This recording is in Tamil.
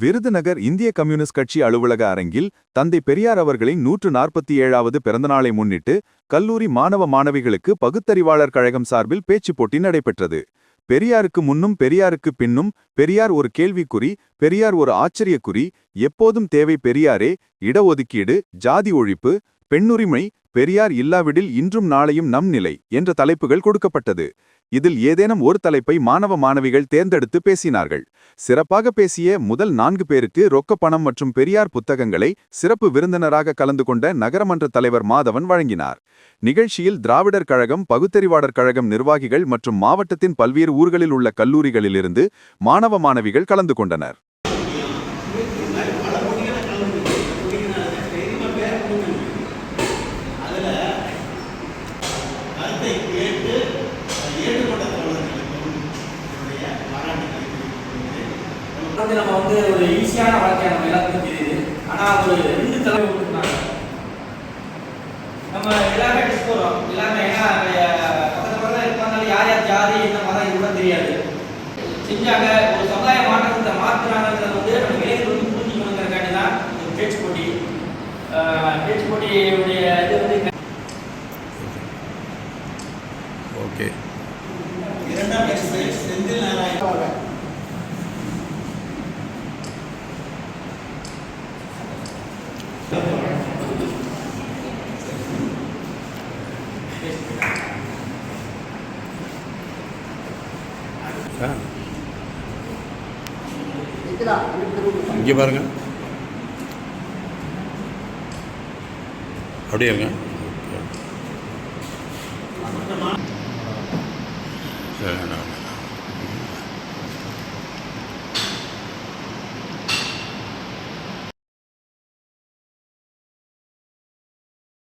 விருதுநகர் இந்திய கம்யூனிஸ்ட் கட்சி அலுவலக அரங்கில் தந்தை பெரியார் அவர்களின் நூற்று நாற்பத்தி ஏழாவது பிறந்தநாளை முன்னிட்டு கல்லூரி மாணவ மாணவிகளுக்கு பகுத்தறிவாளர் கழகம் சார்பில் பேச்சுப் போட்டி நடைபெற்றது. பெரியாருக்கு முன்னும் பெரியாருக்கு பின்னும் பெரியார் ஒரு கேள்விக்குறி பெரியார் ஒரு ஆச்சரியக்குறி எப்போதும் தேவை பெரியாரே இடஒதுக்கீடு ஜாதி ஒழிப்பு பெண்ணுரிமை பெரியார் இல்லாவிடில் இன்றும் நாளையும் நம் நிலை என்ற தலைப்புகள் கொடுக்கப்பட்டது. இதில் ஏதேனும் ஒரு தலைப்பை மாணவ மாணவிகள் தேர்ந்தெடுத்து பேசினார்கள். சிறப்பாக பேசிய முதல் நான்கு பேருக்கு ரொக்க பணம் மற்றும் பெரியார் புத்தகங்களை சிறப்பு விருந்தினராக கலந்து கொண்ட நகரமன்ற தலைவர் மாதவன் வழங்கினார். நிகழ்ச்சியில் திராவிடர் கழகம் பகுத்தறிவாளர் கழகம் நிர்வாகிகள் மற்றும் மாவட்டத்தின் பல்வேறு ஊர்களில் உள்ள கல்லூரிகளிலிருந்து மாணவ மாணவிகள் கலந்து கொண்டனர். வந்து நம்ம வந்து ஒரு ஈஸியான வாழ்க்கையா நம்ம எல்லாத்துக்கும் தெரியுது. ஆனால் அது ரெண்டு தலைவர் கொடுத்துருந்தாங்க நம்ம எல்லாமே டெஸ்ட் போகிறோம் எல்லாமே ஏன்னா அஹ், பக்கத்து பக்கத்தில் இருப்பாங்க யார் யார் ஜாதி என்ன மதம் இது கூட தெரியாது. செஞ்சாங்க ஒரு சமுதாய மாற்றத்தை மாற்றுறாங்கிறது வந்து நம்ம இளைஞர்கள் வந்து புரிஞ்சுக்கணுங்கிறக்காண்டி தான் இந்த பேச்சு போட்டி. பேச்சு போட்டியுடைய இது வந்து ஓகே இரண்டாம் எக்ஸசைஸ் செந்தில் நாராயணன் இங்கே பாருங்க. அப்படியே இருங்க. 对很好